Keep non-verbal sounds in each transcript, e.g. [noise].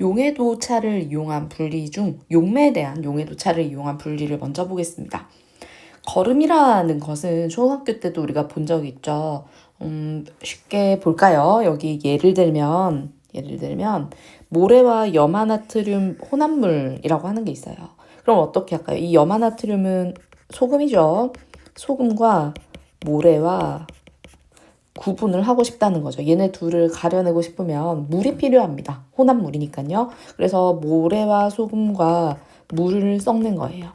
용해도 차를 이용한 분리 중 용매에 대한 용해도 차를 이용한 분리를 먼저 보겠습니다. 거름이라는 것은 초등학교 때도 우리가 본 적이 있죠. 음, 쉽게 볼까요? 여기 예를 들면 예를 들면 모래와 염화나트륨 혼합물이라고 하는 게 있어요. 그럼 어떻게 할까요? 이 염화나트륨은 소금이죠. 소금과 모래와 구분을 하고 싶다는 거죠. 얘네 둘을 가려내고 싶으면 물이 필요합니다. 혼합물이니까요. 그래서 모래와 소금과 물을 섞는 거예요.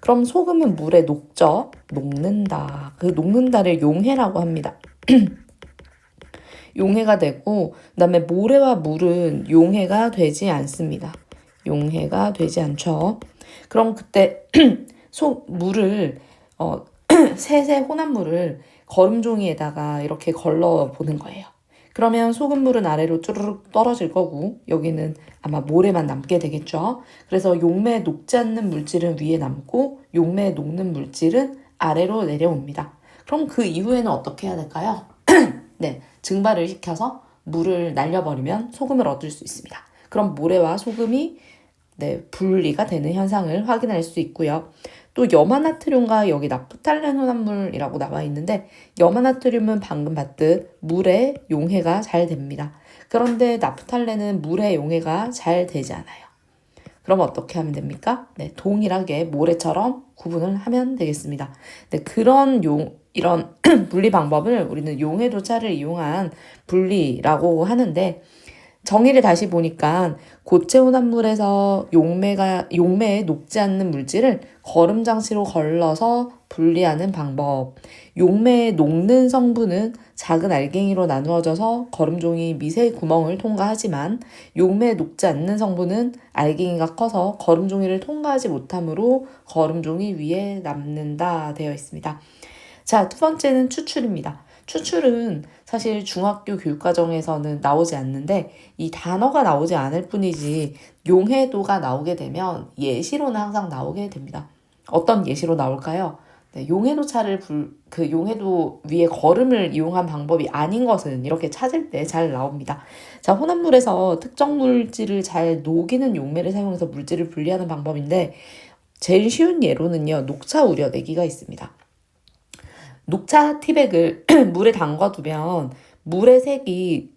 그럼 소금은 물에 녹죠. 녹는다. 그 녹는다를 용해라고 합니다. [clears throat] 용해가 되고 그다음에 모래와 물은 용해가 되지 않습니다. 용해가 되지 않죠. 그럼 그때 [clears throat] 소 물을 어 [clears throat] 세세 혼합물을 거름종이에다가 이렇게 걸러 보는 거예요. 그러면 소금물은 아래로 쭈르륵 떨어질 거고 여기는 아마 모래만 남게 되겠죠. 그래서 용매에 녹지 않는 물질은 위에 남고 용매에 녹는 물질은 아래로 내려옵니다. 그럼 그 이후에는 어떻게 해야 될까요? [clears throat] 네, 증발을 시켜서 물을 날려버리면 소금을 얻을 수 있습니다. 그럼 모래와 소금이 네, 분리가 되는 현상을 확인할 수 있고요. 또 염화나트륨과 여기 나프탈렌 혼합물이라고 나와 있는데 염화나트륨은 방금 봤듯 물에 용해가 잘 됩니다. 그런데 나프탈렌은 물에 용해가 잘 되지 않아요. 그럼 어떻게 하면 됩니까? 네, 동일하게 모래처럼 구분을 하면 되겠습니다. 네, 그런 용, 이런 [clears throat] 분리 방법을 우리는 용해도차를 이용한 분리라고 하는데 정의를 다시 보니까 고체 혼합물에서 용매가 용매에 녹지 않는 물질을 거름 장치로 걸러서 분리하는 방법. 용매에 녹는 성분은 작은 알갱이로 나누어져서 거름종이 미세 구멍을 통과하지만 용매에 녹지 않는 성분은 알갱이가 커서 거름종이를 통과하지 못하므로 거름종이 위에 남는다 되어 있습니다. 자, 두 번째는 추출입니다. 추출은 사실 중학교 교육과정에서는 나오지 않는데 이 단어가 나오지 않을 뿐이지 용해도가 나오게 되면 예시로는 항상 나오게 됩니다. 어떤 예시로 나올까요? 네, 용해도 차를 불, 그 용해도 위에 거름을 이용한 방법이 아닌 것은 이렇게 찾을 때 잘 나옵니다. 자, 혼합물에서 특정 물질을 잘 녹이는 용매를 사용해서 물질을 분리하는 방법인데 제일 쉬운 예로는요, 녹차 우려내기가 있습니다. 녹차 티백을 [clears throat] 물에 담가두면 물의 색이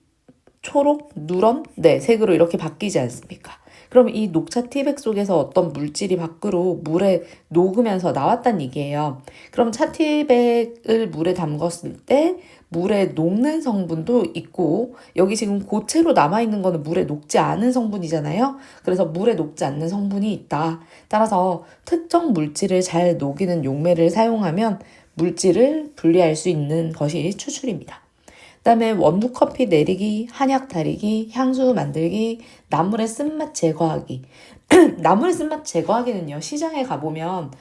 초록, 누런, 네, 색으로 이렇게 바뀌지 않습니까? 그럼 이 녹차 티백 속에서 어떤 물질이 밖으로 물에 녹으면서 나왔단 얘기예요. 그럼 차 티백을 물에 담갔을 때 물에 녹는 성분도 있고 여기 지금 고체로 남아 있는 거는 물에 녹지 않은 성분이잖아요. 그래서 물에 녹지 않는 성분이 있다. 따라서 특정 물질을 잘 녹이는 용매를 사용하면 물질을 분리할 수 있는 것이 추출입니다. 그 다음에 원두 커피 내리기, 한약 다리기, 향수 만들기, 나물의 쓴맛 제거하기. [clears throat] 나물의 쓴맛 제거하기는요. 시장에 가보면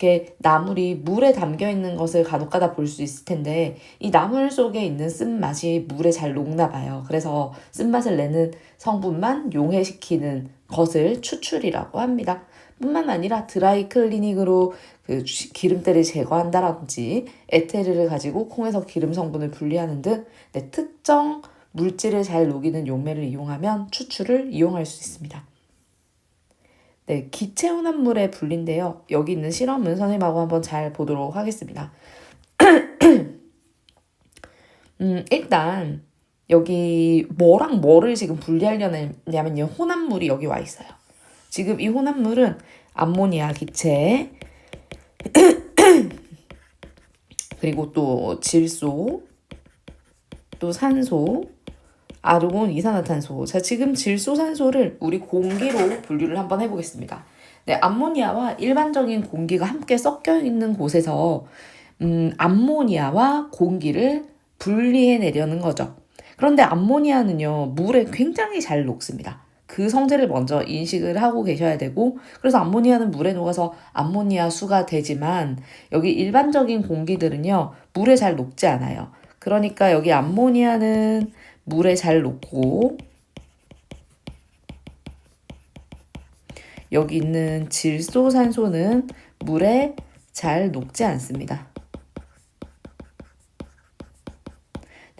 이렇게 나물이 물에 담겨 있는 것을 간혹가다 볼 수 있을 텐데 이 나물 속에 있는 쓴맛이 물에 잘 녹나 봐요. 그래서 쓴맛을 내는 성분만 용해시키는 것을 추출이라고 합니다. 뿐만 아니라 드라이 클리닝으로 그 기름때를 제거한다든지 에테르를 가지고 콩에서 기름 성분을 분리하는 등 네, 특정 물질을 잘 녹이는 용매를 이용하면 추출을 이용할 수 있습니다. 네, 기체 혼합물의 분리인데요. 여기 있는 실험은 선생님하고 한번 잘 보도록 하겠습니다. [clears throat] 음, 일단 여기 뭐랑 뭐를 지금 분리하려냐면요. 혼합물이 여기 와 있어요. 지금 이 혼합물은 암모니아 기체. [clears throat] 그리고 또 질소 또 산소 아르곤 이산화탄소. 자 지금 질소 산소를 우리 공기로 분류를 한번 해보겠습니다. 네 암모니아와 일반적인 공기가 함께 섞여 있는 곳에서 음 암모니아와 공기를 분리해 내려는 거죠. 그런데 암모니아는요 물에 굉장히 잘 녹습니다 그 성질을 먼저 인식을 하고 계셔야 되고 그래서 암모니아는 물에 녹아서 암모니아 수가 되지만 여기 일반적인 공기들은요 물에 잘 녹지 않아요. 그러니까 여기 암모니아는 물에 잘 녹고 여기 있는 질소산소는 물에 잘 녹지 않습니다.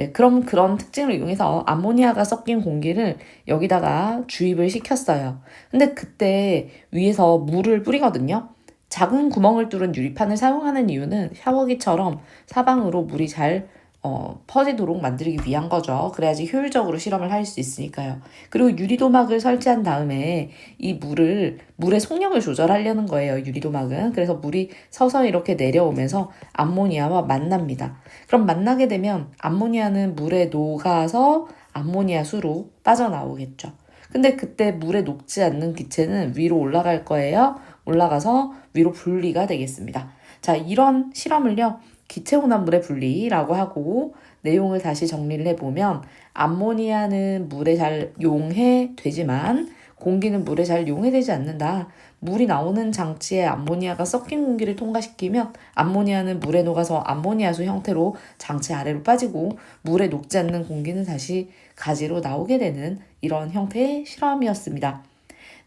네, 그럼 그런 특징을 이용해서 암모니아가 섞인 공기를 여기다가 주입을 시켰어요. 근데 그때 위에서 물을 뿌리거든요. 작은 구멍을 뚫은 유리판을 사용하는 이유는 샤워기처럼 사방으로 물이 잘 어, 퍼지도록 만들기 위한 거죠. 그래야지 효율적으로 실험을 할 수 있으니까요. 그리고 유리도막을 설치한 다음에 이 물을, 물의 속력을 조절하려는 거예요. 유리도막은. 그래서 물이 서서히 이렇게 내려오면서 암모니아와 만납니다. 그럼 만나게 되면 암모니아는 물에 녹아서 암모니아 수로 빠져나오겠죠. 근데 그때 물에 녹지 않는 기체는 위로 올라갈 거예요. 올라가서 위로 분리가 되겠습니다. 자, 이런 실험을요. 기체혼합물의 분리라고 하고 내용을 다시 정리를 해보면 암모니아는 물에 잘 용해되지만 공기는 물에 잘 용해되지 않는다. 물이 나오는 장치에 암모니아가 섞인 공기를 통과시키면 암모니아는 물에 녹아서 암모니아수 형태로 장치 아래로 빠지고 물에 녹지 않는 공기는 다시 가지로 나오게 되는 이런 형태의 실험이었습니다.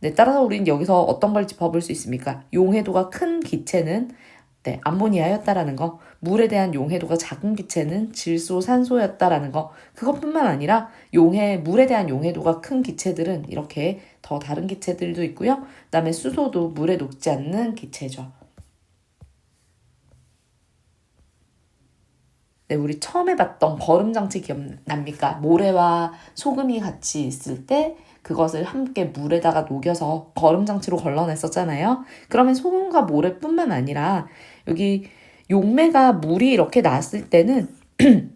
네, 따라서 우리는 여기서 어떤 걸 짚어볼 수 있습니까? 용해도가 큰 기체는 네, 암모니아였다라는 거, 물에 대한 용해도가 작은 기체는 질소, 산소였다라는 거, 그것뿐만 아니라 용해, 물에 대한 용해도가 큰 기체들은 이렇게 더 다른 기체들도 있고요. 그 다음에 수소도 물에 녹지 않는 기체죠. 네, 우리 처음에 봤던 거름장치 기억납니까? 모래와 소금이 같이 있을 때 그것을 함께 물에다가 녹여서 거름 장치로 걸러냈었잖아요. 그러면 소금과 모래뿐만 아니라 여기 용매가 물이 이렇게 났을 때는 [clears throat]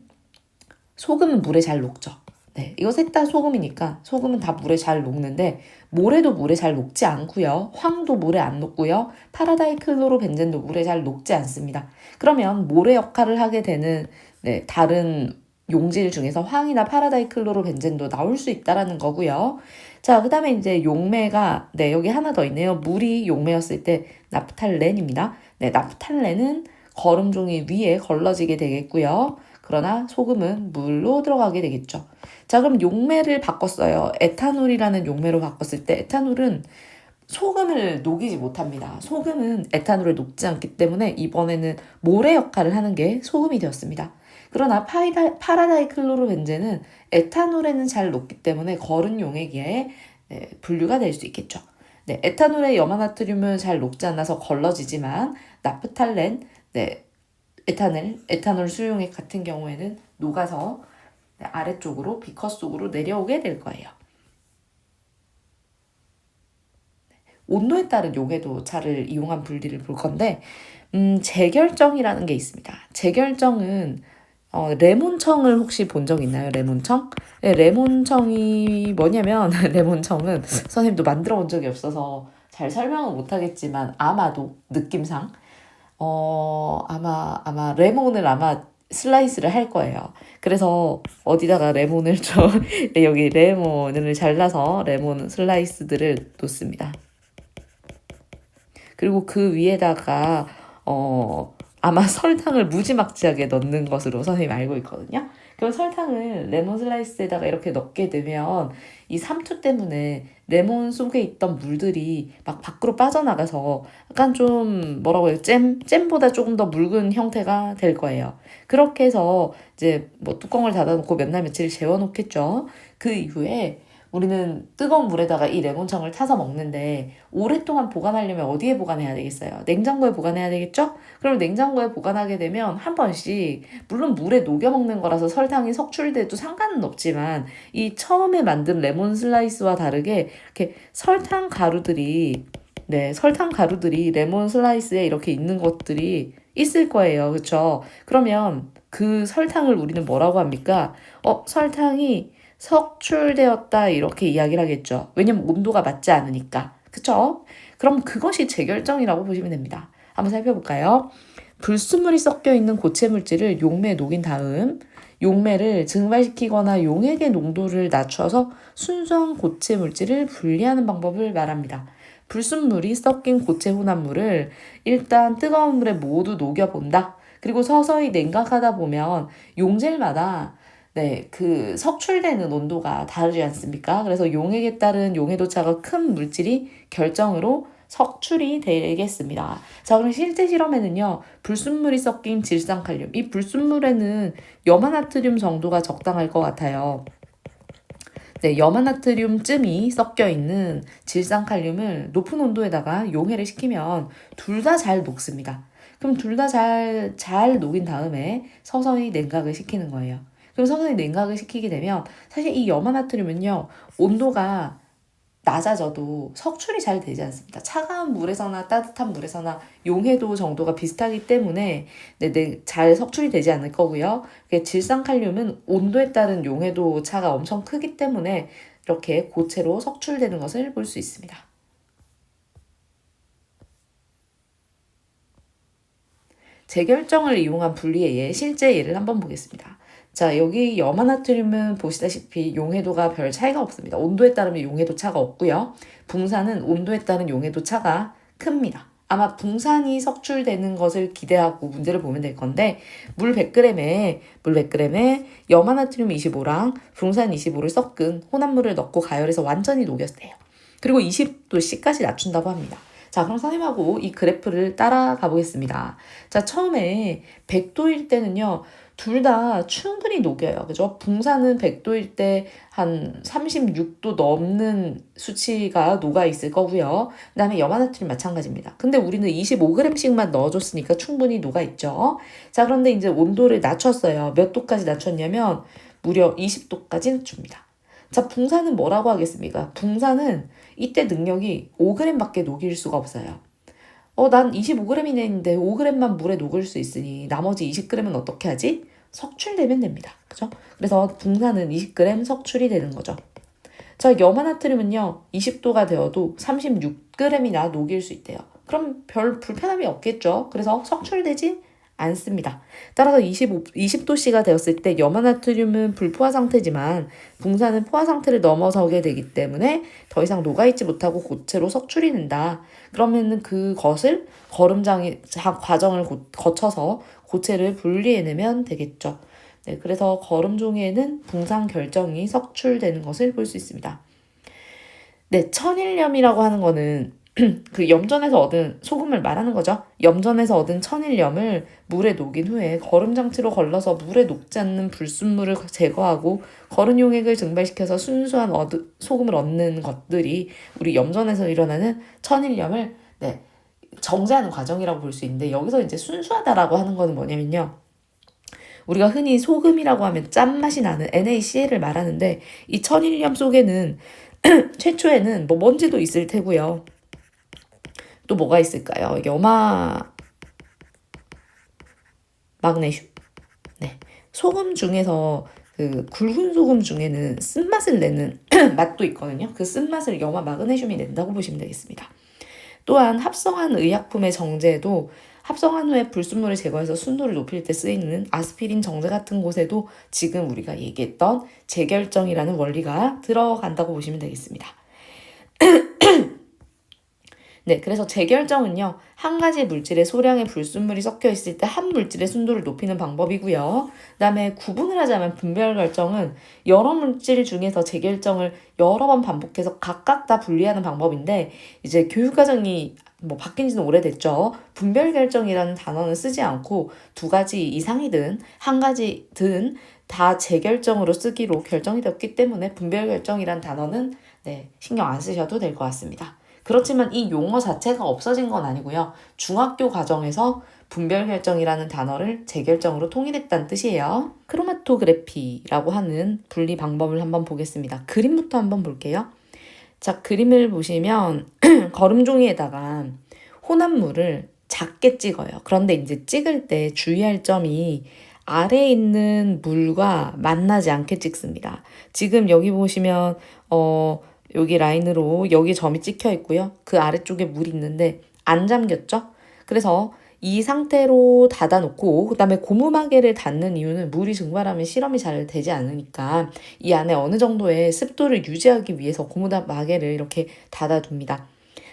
소금은 물에 잘 녹죠. 네, 이거 셋다 소금이니까 소금은 다 물에 잘 녹는데 모래도 물에 잘 녹지 않고요. 황도 물에 안 녹고요. 파라다이 클로로 벤젠도 물에 잘 녹지 않습니다. 그러면 모래 역할을 하게 되는 네, 다른 용질 중에서 황이나 파라다이 클로로 벤젠도 나올 수 있다라는 거고요. 자, 그 다음에 이제 용매가, 네, 여기 하나 더 있네요. 물이 용매였을 때 나프탈렌입니다. 네, 나프탈렌은 거름 종이 위에 걸러지게 되겠고요. 그러나 소금은 물로 들어가게 되겠죠. 자, 그럼 용매를 바꿨어요. 에탄올이라는 용매로 바꿨을 때 에탄올은 소금을 녹이지 못합니다. 소금은 에탄올을 녹지 않기 때문에 이번에는 모래 역할을 하는 게 소금이 되었습니다. 그러나 파이다, 파라다이 클로로벤제는 에탄올에는 잘 녹기 때문에 거른 용액에 네, 분류가 될 수 있겠죠. 네, 에탄올의 염화나트륨은 잘 녹지 않아서 걸러지지만 나프탈렌, 네, 에탄올, 에탄올 수용액 같은 경우에는 녹아서 네, 아래쪽으로 비커 속으로 내려오게 될 거예요. 네, 온도에 따른 용해도 차를 이용한 분리를 볼 건데, 음, 재결정이라는 게 있습니다. 재결정은 어, 레몬청을 혹시 본 적 있나요? 레몬청? 네, 레몬청이 뭐냐면 [laughs] 레몬청은 선생님도 만들어 본 적이 없어서 잘 설명은 못 하겠지만 아마도 느낌상 어 아마 아마 레몬을 아마 슬라이스를 할 거예요. 그래서 어디다가 레몬을 좀 [laughs] 여기 레몬을 잘라서 레몬 슬라이스들을 놓습니다. 그리고 그 위에다가 어 아마 설탕을 무지막지하게 넣는 것으로 선생님이 알고 있거든요. 그럼 설탕을 레몬 슬라이스에다가 이렇게 넣게 되면 이 삼투 때문에 레몬 속에 있던 물들이 막 밖으로 빠져나가서 약간 좀 뭐라고 해요? 잼, 잼보다 조금 더 묽은 형태가 될 거예요. 그렇게 해서 이제 뭐 뚜껑을 닫아놓고 몇 날 며칠 재워놓겠죠. 그 이후에 우리는 뜨거운 물에다가 이 레몬청을 타서 먹는데 오랫동안 보관하려면 어디에 보관해야 되겠어요? 냉장고에 보관해야 되겠죠? 그럼 냉장고에 보관하게 되면 한 번씩 물론 물에 녹여 먹는 거라서 설탕이 석출돼도 상관은 없지만 이 처음에 만든 레몬 슬라이스와 다르게 이렇게 설탕 가루들이 네, 설탕 가루들이 레몬 슬라이스에 이렇게 있는 것들이 있을 거예요. 그렇죠? 그러면 그 설탕을 우리는 뭐라고 합니까? 어, 설탕이 석출되었다 이렇게 이야기를 하겠죠. 왜냐면 온도가 맞지 않으니까. 그쵸? 그럼 그것이 재결정이라고 보시면 됩니다. 한번 살펴볼까요? 불순물이 섞여 있는 고체 물질을 용매에 녹인 다음 용매를 증발시키거나 용액의 농도를 낮춰서 순수한 고체 물질을 분리하는 방법을 말합니다. 불순물이 섞인 고체 혼합물을 일단 뜨거운 물에 모두 녹여본다. 그리고 서서히 냉각하다 보면 용젤마다 네, 그 석출되는 온도가 다르지 않습니까? 그래서 용액에 따른 용해도차가 큰 물질이 결정으로 석출이 되겠습니다. 자, 그럼 실제 실험에는요, 불순물이 섞인 질산칼륨. 이 불순물에는 염화나트륨 정도가 적당할 것 같아요. 네, 염화나트륨쯤이 섞여 있는 질산칼륨을 높은 온도에다가 용해를 시키면 둘 다 잘 녹습니다. 그럼 둘 다 잘, 잘 녹인 다음에 서서히 냉각을 시키는 거예요. 그럼 서서히 냉각을 시키게 되면 사실 이 염화나트륨은요, 온도가 낮아져도 석출이 잘 되지 않습니다. 차가운 물에서나 따뜻한 물에서나 용해도 정도가 비슷하기 때문에 네, 네, 잘 석출이 되지 않을 거고요. 질산칼륨은 온도에 따른 용해도 차가 엄청 크기 때문에 이렇게 고체로 석출되는 것을 볼 수 있습니다. 재결정을 이용한 분리의 예, 실제 예를 한번 보겠습니다. 자, 여기 염화나트륨은 보시다시피 용해도가 별 차이가 없습니다. 온도에 따르면 용해도 차가 없고요. 붕산은 온도에 따른 용해도 차가 큽니다. 아마 붕산이 석출되는 것을 기대하고 문제를 보면 될 건데 물 100g에 물 100g에 염화나트륨 25랑 붕산 25를 섞은 혼합물을 넣고 가열해서 완전히 녹였대요. 그리고 20도씨까지 낮춘다고 합니다. 자, 그럼 선생님하고 이 그래프를 따라가 보겠습니다. 자, 처음에 100도일 때는요, 둘 다 충분히 녹여요. 그죠? 붕산은 100도일 때 한 36도 넘는 수치가 녹아 있을 거고요. 그 다음에 염화나트륨 마찬가지입니다. 근데 우리는 25g씩만 넣어줬으니까 충분히 녹아 있죠. 자, 그런데 이제 온도를 낮췄어요. 몇 도까지 낮췄냐면 무려 20도까지 낮춥니다. 자, 붕산은 뭐라고 하겠습니까? 붕산은 이때 능력이 5g밖에 녹일 수가 없어요. 어, 난 25g이네 데 5g만 물에 녹을 수 있으니 나머지 20g은 어떻게 하지? 석출되면 됩니다. 그죠? 그래서 붕산은 20g 석출이 되는 거죠. 자, 염화나트륨은요, 20도가 되어도 36g이나 녹일 수 있대요. 그럼 별 불편함이 없겠죠? 그래서 석출되지 않습니다. 따라서 25, 20도씨가 되었을 때 염화나트륨은 불포화 상태지만 붕산은 포화 상태를 넘어서게 되기 때문에 더 이상 녹아있지 못하고 고체로 석출이 된다. 그러면 그것을 거름장의 과정을 고, 거쳐서 고체를 분리해내면 되겠죠. 네, 그래서 거름 종이에는 붕산 결정이 석출되는 것을 볼 수 있습니다. 네, 천일염이라고 하는 거는 [clears throat] 그 염전에서 얻은 소금을 말하는 거죠. 염전에서 얻은 천일염을 물에 녹인 후에 거름 장치로 걸러서 물에 녹지 않는 불순물을 제거하고 거름 용액을 증발시켜서 순수한 어드, 소금을 얻는 것들이 우리 염전에서 일어나는 천일염을 네, 정제하는 과정이라고 볼 수 있는데 여기서 이제 순수하다라고 하는 거는 뭐냐면요. 우리가 흔히 소금이라고 하면 짠맛이 나는 NaCl을 말하는데 이 천일염 속에는 [clears throat] 최초에는 뭐 먼지도 있을 테고요. 또 뭐가 있을까요? 염화 마그네슘. 네. 소금 중에서 그 굵은 소금 중에는 쓴맛을 내는 [clears throat] 맛도 있거든요. 그 쓴맛을 염화 마그네슘이 낸다고 보시면 되겠습니다. 또한 합성한 의약품의 정제에도 합성한 후에 불순물을 제거해서 순도를 높일 때 쓰이는 아스피린 정제 같은 곳에도 지금 우리가 얘기했던 재결정이라는 원리가 들어간다고 보시면 되겠습니다. [clears throat] 네, 그래서 재결정은요, 한 가지 물질에 소량의 불순물이 섞여 있을 때 한 물질의 순도를 높이는 방법이고요. 그 다음에 구분을 하자면 분별 결정은 여러 물질 중에서 재결정을 여러 번 반복해서 각각 다 분리하는 방법인데, 이제 교육과정이 뭐 바뀐 지는 오래됐죠. 분별 결정이라는 단어는 쓰지 않고 두 가지 이상이든 한 가지든 다 재결정으로 쓰기로 결정이 되었기 때문에 분별 결정이란 단어는 네, 신경 안 쓰셔도 될 것 같습니다. 그렇지만 이 용어 자체가 없어진 건 아니고요. 중학교 과정에서 분별 결정이라는 단어를 재결정으로 통일했다는 뜻이에요. 크로마토그래피라고 하는 분리 방법을 한번 보겠습니다. 그림부터 한번 볼게요. 자, 그림을 보시면 [clears throat] 거름 종이에다가 혼합물을 작게 찍어요. 그런데 이제 찍을 때 주의할 점이 아래에 있는 물과 만나지 않게 찍습니다. 지금 여기 보시면 어 여기 라인으로 여기 점이 찍혀 있고요. 그 아래쪽에 물이 있는데 안 잠겼죠? 그래서 이 상태로 닫아놓고 그다음에 고무마개를 닫는 이유는 물이 증발하면 실험이 잘 되지 않으니까 이 안에 어느 정도의 습도를 유지하기 위해서 고무마개를 이렇게 닫아둡니다.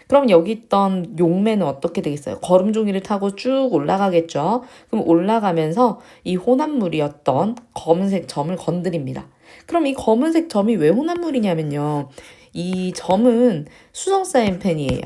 그럼 여기 있던 용매는 어떻게 되겠어요? 거름종이를 타고 쭉 올라가겠죠? 그럼 올라가면서 이 혼합물이었던 검은색 점을 건드립니다. 그럼 이 검은색 점이 왜 혼합물이냐면요. 이 점은 수성 사인펜이에요.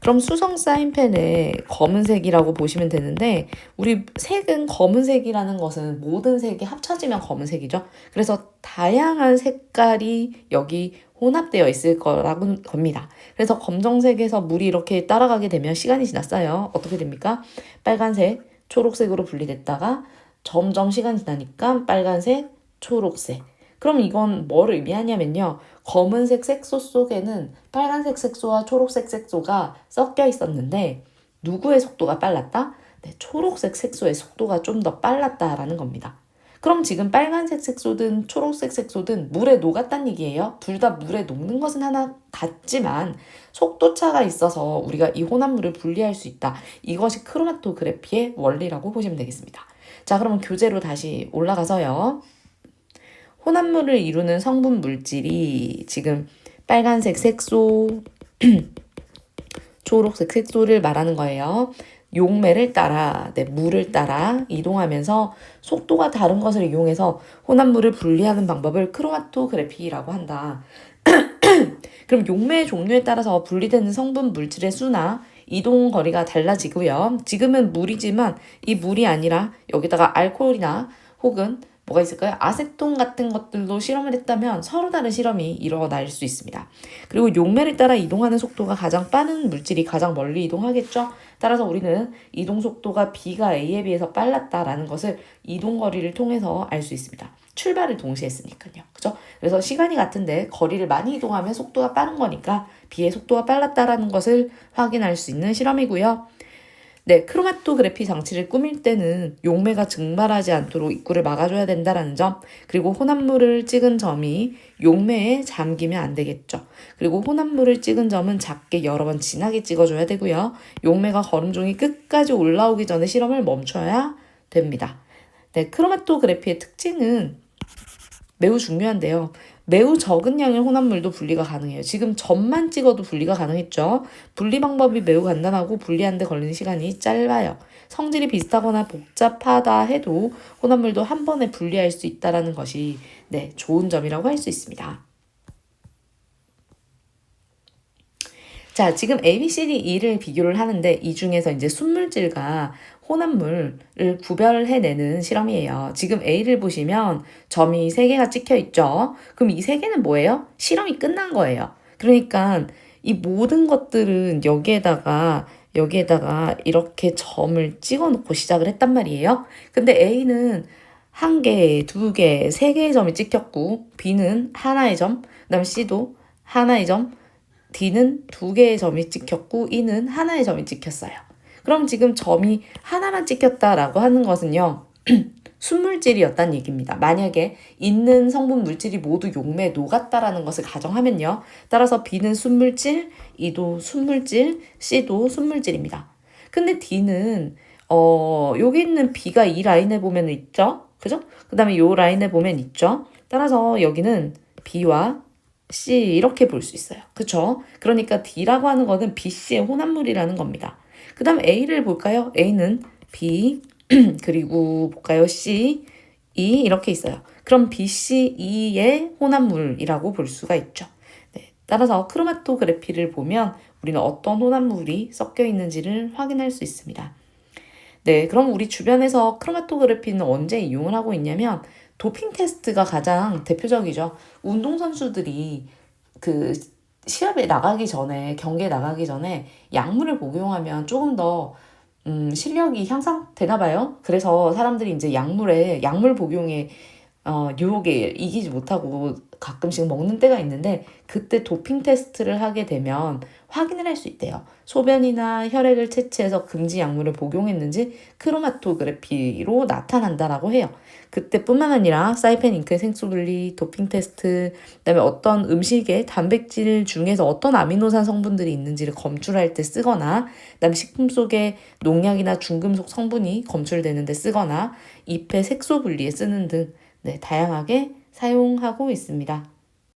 그럼 수성 사인펜의 검은색이라고 보시면 되는데 우리 색은 검은색이라는 것은 모든 색이 합쳐지면 검은색이죠. 그래서 다양한 색깔이 여기 혼합되어 있을 거라고 겁니다. 그래서 검정색에서 물이 이렇게 따라가게 되면 시간이 지났어요. 어떻게 됩니까? 빨간색, 초록색으로 분리됐다가 점점 시간이 지나니까 빨간색, 초록색. 그럼 이건 뭘 의미하냐면요. 검은색 색소 속에는 빨간색 색소와 초록색 색소가 섞여 있었는데 누구의 속도가 빨랐다? 네, 초록색 색소의 속도가 좀 더 빨랐다라는 겁니다. 그럼 지금 빨간색 색소든 초록색 색소든 물에 녹았단 얘기예요. 둘 다 물에 녹는 것은 하나 같지만 속도 차가 있어서 우리가 이 혼합물을 분리할 수 있다. 이것이 크로마토그래피의 원리라고 보시면 되겠습니다. 자, 그러면 교재로 다시 올라가서요. 혼합물을 이루는 성분 물질이 지금 빨간색 색소, [clears throat] 초록색 색소를 말하는 거예요. 용매를 따라, 네, 물을 따라 이동하면서 속도가 다른 것을 이용해서 혼합물을 분리하는 방법을 크로마토그래피라고 한다. [clears throat] 그럼 용매의 종류에 따라서 분리되는 성분 물질의 수나 이동 거리가 달라지고요. 지금은 물이지만 이 물이 아니라 여기다가 알코올이나 혹은 뭐가 있을까요? 아세톤 같은 것들도 실험을 했다면 서로 다른 실험이 일어날 수 있습니다. 그리고 용매를 따라 이동하는 속도가 가장 빠른 물질이 가장 멀리 이동하겠죠. 따라서 우리는 이동 속도가 B가 A에 비해서 빨랐다라는 것을 이동 거리를 통해서 알 수 있습니다. 출발을 동시에 했으니까요. 그죠? 그래서 시간이 같은데 거리를 많이 이동하면 속도가 빠른 거니까 B의 속도가 빨랐다라는 것을 확인할 수 있는 실험이고요. 네, 크로마토그래피 장치를 꾸밀 때는 용매가 증발하지 않도록 입구를 막아줘야 된다는 점, 그리고 혼합물을 찍은 점이 용매에 잠기면 안 되겠죠. 그리고 혼합물을 찍은 점은 작게 여러 번 진하게 찍어줘야 되고요. 용매가 거름종이 끝까지 올라오기 전에 실험을 멈춰야 됩니다. 네, 크로마토그래피의 특징은 매우 중요한데요. 매우 적은 양의 혼합물도 분리가 가능해요. 지금 점만 찍어도 분리가 가능했죠. 분리 방법이 매우 간단하고 분리하는데 걸리는 시간이 짧아요. 성질이 비슷하거나 복잡하다 해도 혼합물도 한 번에 분리할 수 있다는 것이 네, 좋은 점이라고 할 수 있습니다. 자, 지금 A, B, C, D, E를 비교를 하는데 이 중에서 이제 순물질과 혼합물을 구별해내는 실험이에요. 지금 A를 보시면 점이 3개가 찍혀 있죠. 그럼 이 3개는 뭐예요? 실험이 끝난 거예요. 그러니까 이 모든 것들은 여기에다가 여기에다가 이렇게 점을 찍어 놓고 시작을 했단 말이에요. 근데 A는 한 개, 두 개, 세 개의 점이 찍혔고 B는 하나의 점, 그다음 C도 하나의 점, D는 두 개의 점이 찍혔고 E는 하나의 점이 찍혔어요. 그럼 지금 점이 하나만 찍혔다라고 하는 것은요. [clears throat] 순물질이었단 얘기입니다. 만약에 있는 성분 물질이 모두 용매에 녹았다라는 것을 가정하면요. 따라서 B는 순물질, E도 순물질, C도 순물질입니다. 근데 D는 어, 여기 있는 B가 이 라인에 보면 있죠? 그죠? 그 다음에 요 라인에 보면 있죠? 따라서 여기는 B와 C 이렇게 볼 수 있어요. 그쵸? 그러니까 D라고 하는 거는 BC의 혼합물이라는 겁니다. 그 다음 A를 볼까요? A는 B, [clears throat] 그리고 볼까요? C, E 이렇게 있어요. 그럼 B, C, E의 혼합물이라고 볼 수가 있죠. 네, 따라서 크로마토그래피를 보면 우리는 어떤 혼합물이 섞여 있는지를 확인할 수 있습니다. 네, 그럼 우리 주변에서 크로마토그래피는 언제 이용을 하고 있냐면 도핑 테스트가 가장 대표적이죠. 운동선수들이 그 시합에 나가기 전에, 경기에 나가기 전에 약물을 복용하면 조금 더 음, 실력이 향상되나 봐요. 그래서 사람들이 이제 약물에, 약물 복용에, 어, 유혹에 이기지 못하고 가끔씩 먹는 때가 있는데, 그때 도핑 테스트를 하게 되면 확인을 할 수 있대요. 소변이나 혈액을 채취해서 금지 약물을 복용했는지 크로마토그래피로 나타난다라고 해요. 그때뿐만 아니라 사이펜 잉크 생수 분리, 도핑 테스트, 그다음에 어떤 음식에 단백질 중에서 어떤 아미노산 성분들이 있는지를 검출할 때 쓰거나, 그다음에 식품 속에 농약이나 중금속 성분이 검출되는 데 쓰거나, 잎의 색소 분리에 쓰는 등 네, 다양하게 사용하고 있습니다.